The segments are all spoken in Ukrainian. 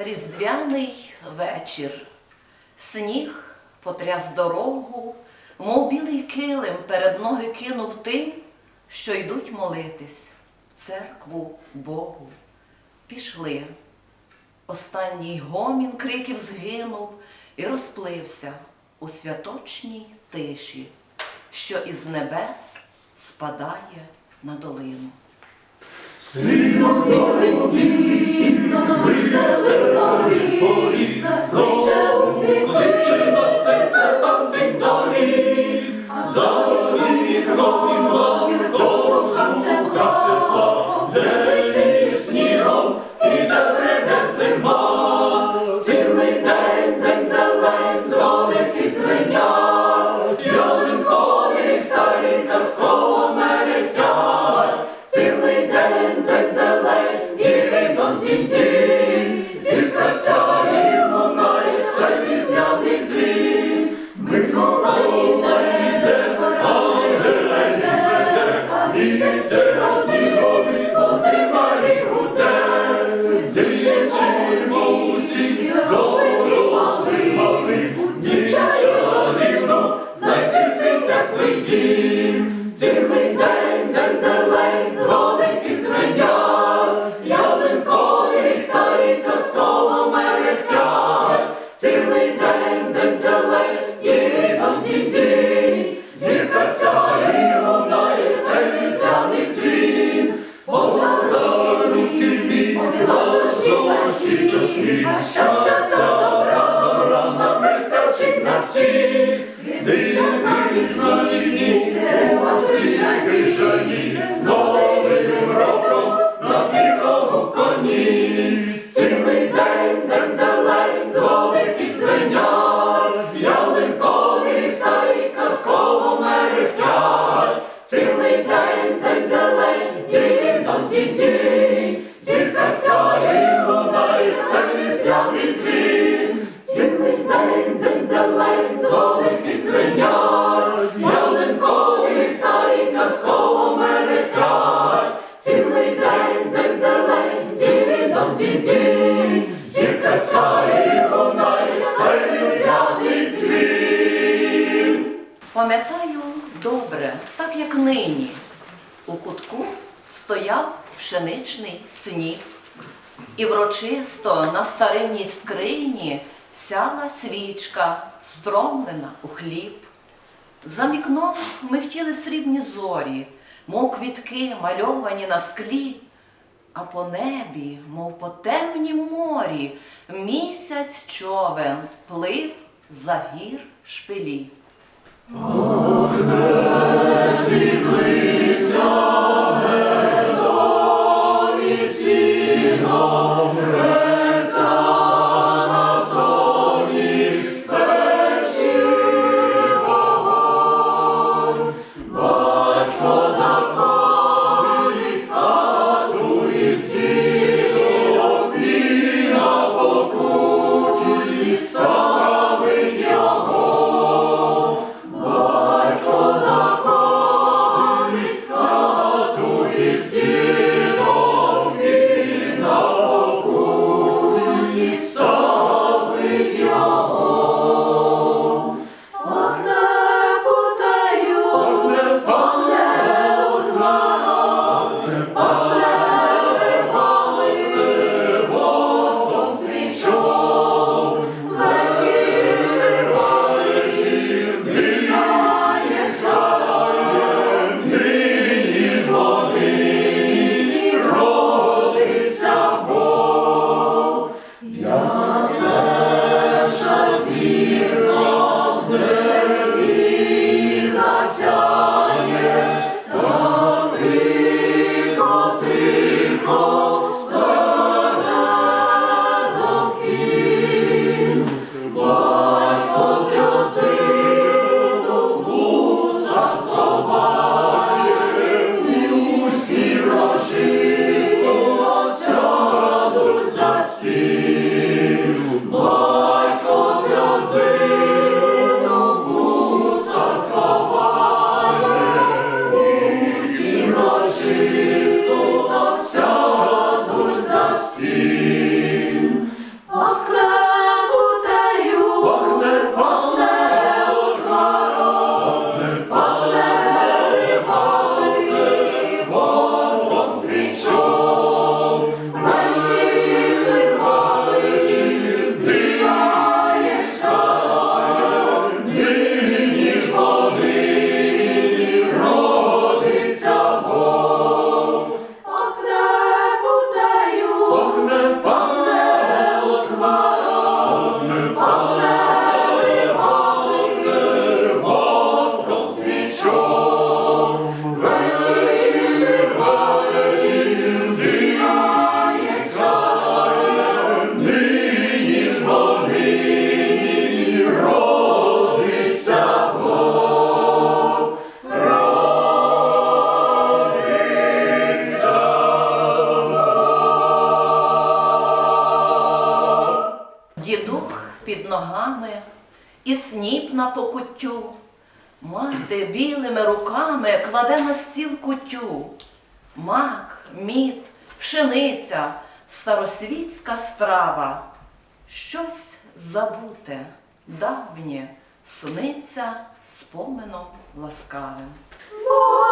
Різдвяний вечір. Сніг потряс дорогу, мов білий килим перед ноги кинув тим, що йдуть молитись в церкву Богу. Пішли. Останній гомін криків згинув і розплився у святочній тиші, що із небес спадає на долину. Сином долі смілий сім, визнався рарі порі, Кличе кличе нас цей За вікно і млад, Jesus. Стояв пшеничний сніп, і врочисто на старинній скрині сяла свічка, стромлена у хліб. За вікном михтіли срібні зорі, мов квітки мальовані на склі, а по небі, мов по темнім морі, місяць човен плив за гір шпилі. М'яке кладе на стіл кутю, мак, мід, пшениця, старосвітська страва. Щось забуте, давнє сниться споменом ласкавим. Бог!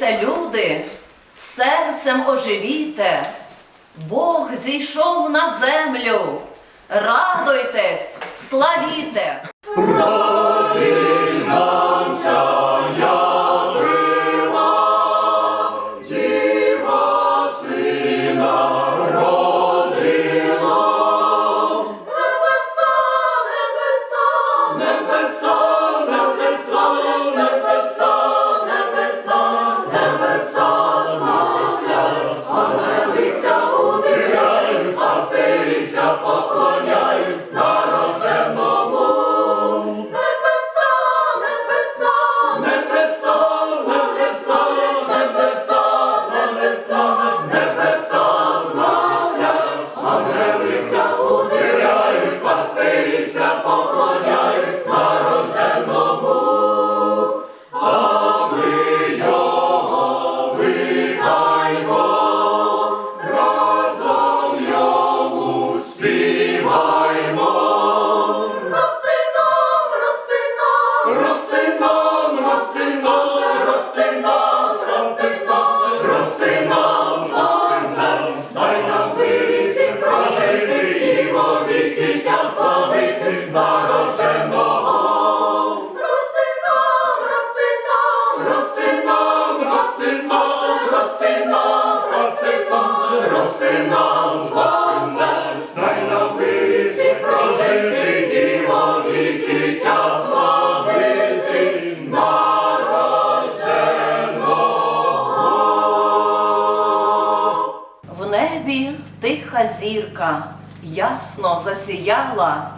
Радуйтеся, люди, серцем оживіте, Бог зійшов на землю, радуйтесь, славіте! тиха зірка ясно засіяла,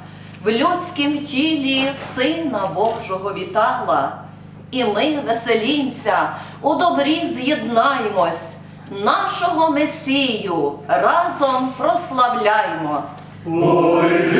в людськім тілі Сина Божого вітала, і ми веселімся, у добрі з'єднаймось, нашого Месію разом прославляймо. Ой,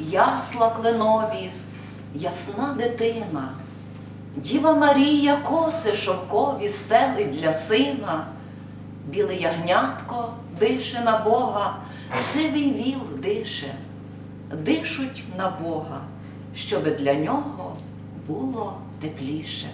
ясла кленові, ясна дитина. Діва Марія коси шовкові стелить для сина, біле ягнятко дише на Бога, сивий віл дише, дишуть на Бога, щоби для нього було тепліше.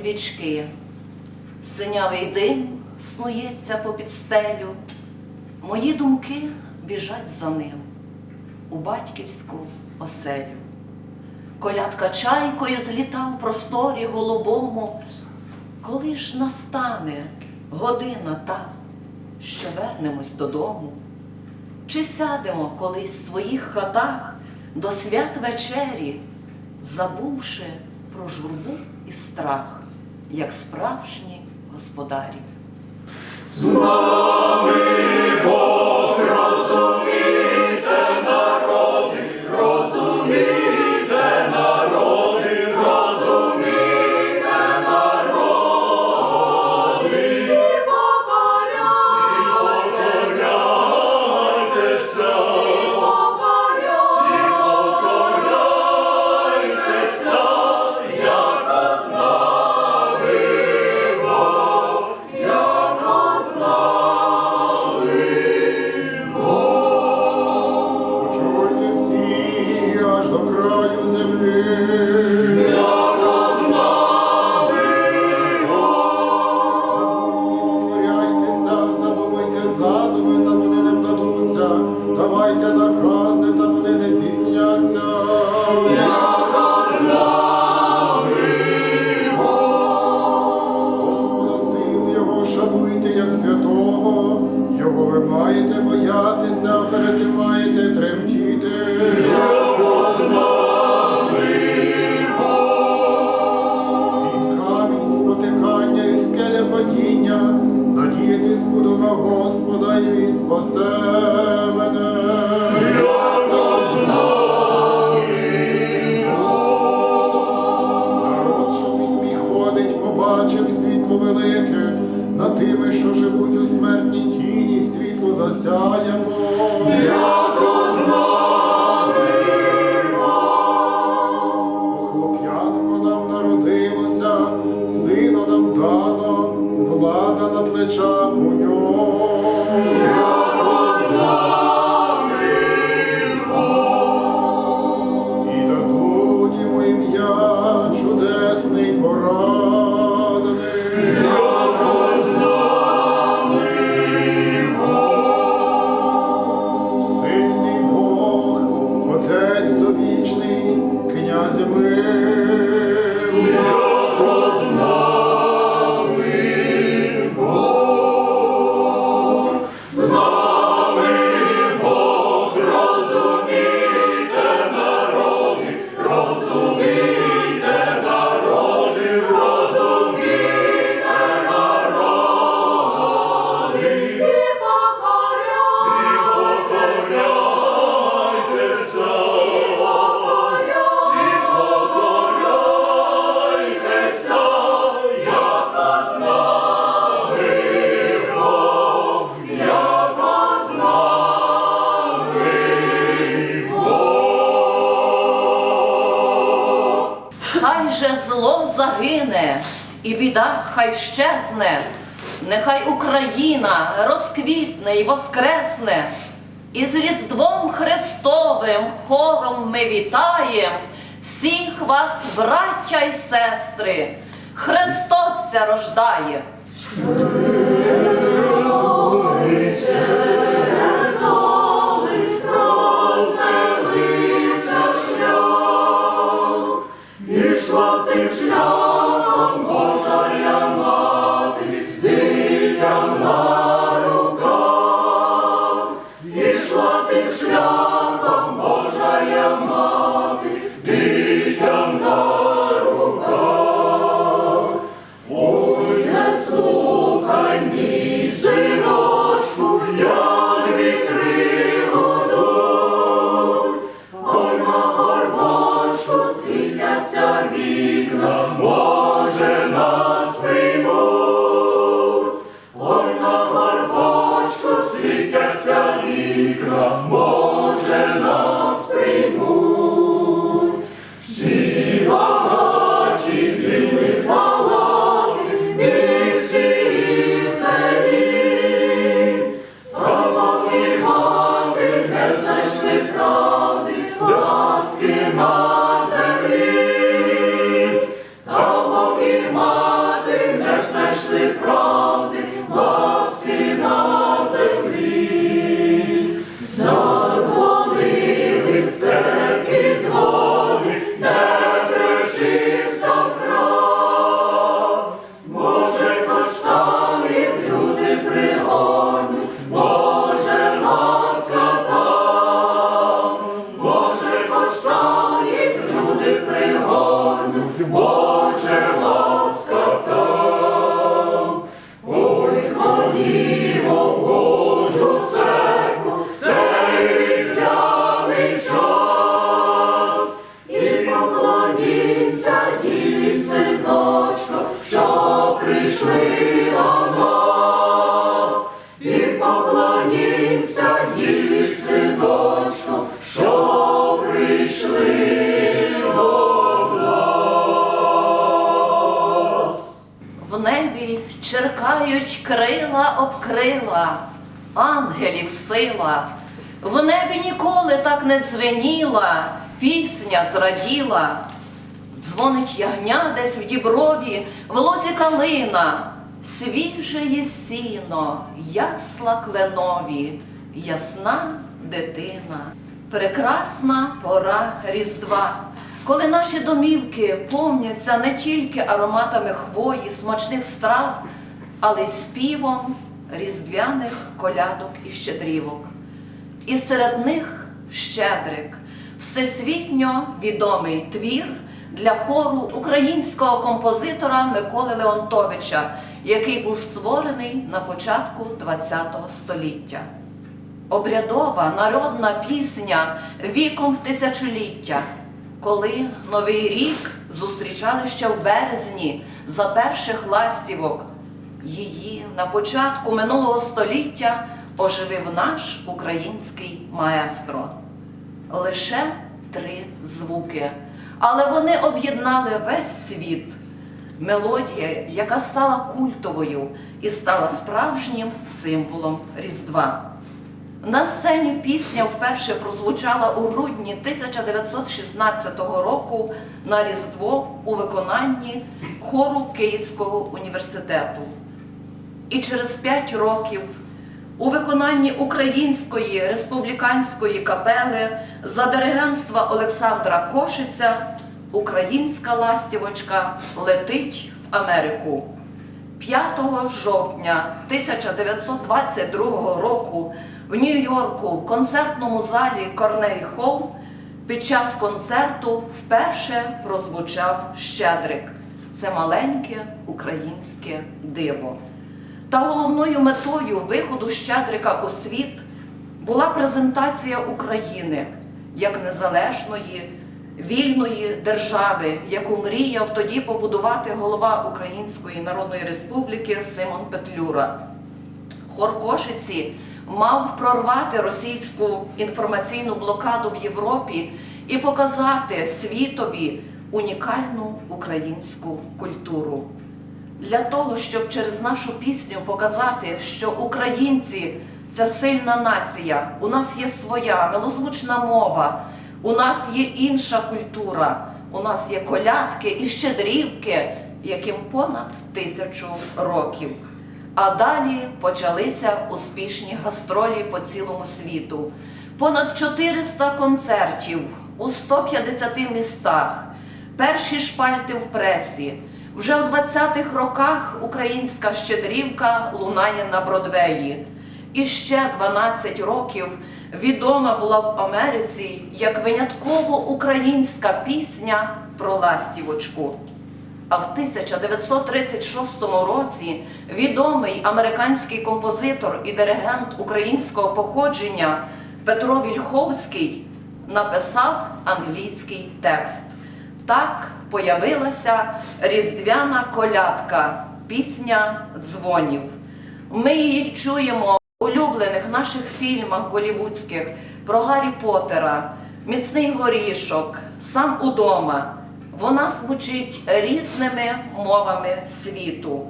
Свічки, синявий дим снується попід стелю. Мої думки біжать за ним у батьківську оселю. Колядка чайкою зліта в просторі голубому. Коли ж настане година та, що вернемось додому? Чи сядемо колись в своїх хатах до свят вечері, забувши про журбу і страх, як справжні господарі? Знав Christmas uh, semene. щезне, нехай Україна розквітне і воскресне, і з Різдвом Христовим хором ми вітаєм всіх вас, браття й сестри, Христос рождає. вікна, Боже наш. you. В небі ніколи так не дзвеніла, пісня зраділа. Дзвонить ягня десь в діброві, в лозі калина, свіже є сіно, ясла кленові, ясна дитина, прекрасна пора Різдва, коли наші домівки повняться не тільки ароматами хвої, смачних страв, але й співом різдвяних колядок і щедрівок і серед них Щедрик, всесвітньо відомий твір для хору українського композитора Миколи Леонтовича, який був створений на початку ХХ століття. Обрядова народна пісня віком в тисячоліття, коли Новий рік зустрічали ще в березні за перших ластівок. Її на початку минулого століття оживив наш український маестро. Лише три звуки, але вони об'єднали весь світ. Мелодія, яка стала культовою і стала справжнім символом Різдва. На сцені пісня вперше прозвучала у грудні 1916 року на Різдво у виконанні хору Київського університету. І через п'ять років у виконанні Української республіканської капели за диригентства Олександра Кошиця українська ластівочка летить в Америку. 5 жовтня 1922 року в Нью-Йорку в концертному залі Корнель Холл під час концерту вперше прозвучав Щедрик. Це маленьке українське диво. Та головною метою виходу Щедрика у світ була презентація України як незалежної, вільної держави, яку мріяв тоді побудувати голова Української Народної Республіки Симон Петлюра. Хор Кошиці мав прорвати російську інформаційну блокаду в Європі і показати світові унікальну українську культуру. Для того, щоб через нашу пісню показати, що українці це сильна нація, у нас є своя милозвучна мова, у нас є інша культура, у нас є колядки і щедрівки, яким понад тисячу років. А далі почалися успішні гастролі по цілому світу. Понад 400 концертів у 150 містах, перші шпальти в пресі. Вже в 20-х роках українська щедрівка лунає на Бродвеї. І ще 12 років відома була в Америці як винятково українська пісня про ластівочку. А в 1936 році відомий американський композитор і диригент українського походження Петро Вільховський написав англійський текст. Так появилася різдвяна колядка, пісня дзвонів. Ми її чуємо в улюблених наших фільмах голівудських про Гаррі Поттера, Міцний горішок, сам удома. Вона звучить різними мовами світу.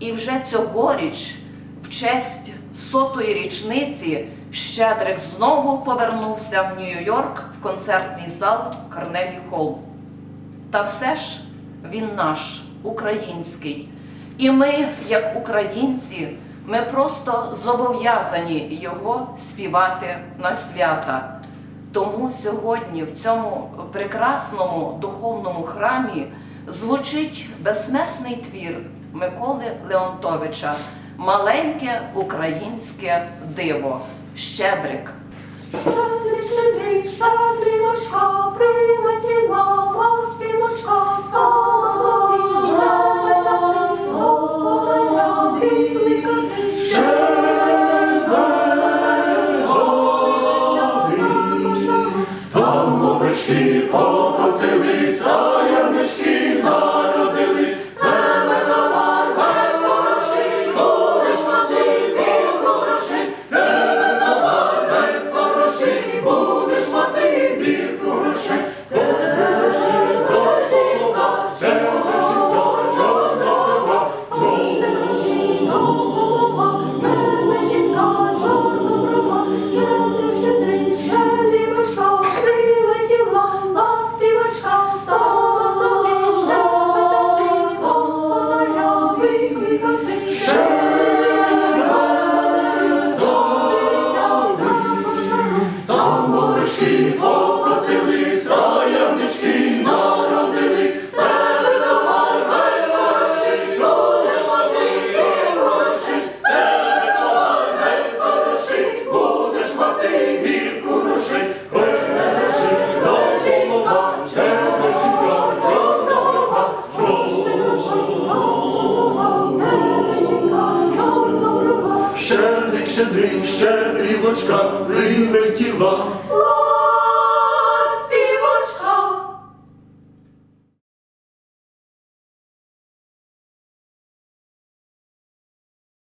І вже цьогоріч, в честь сотої річниці, Щедрик знову повернувся в Нью-Йорк в концертний зал Карнегі Холл. Та все ж він наш, український. І ми, як українці, ми просто зобов'язані його співати на свята. Тому сьогодні в цьому прекрасному духовному храмі звучить безсмертний твір Миколи Леонтовича Маленьке українське диво Щедрик. Щедрик, щедрик, щедрівочка, прилетіла ластівочка,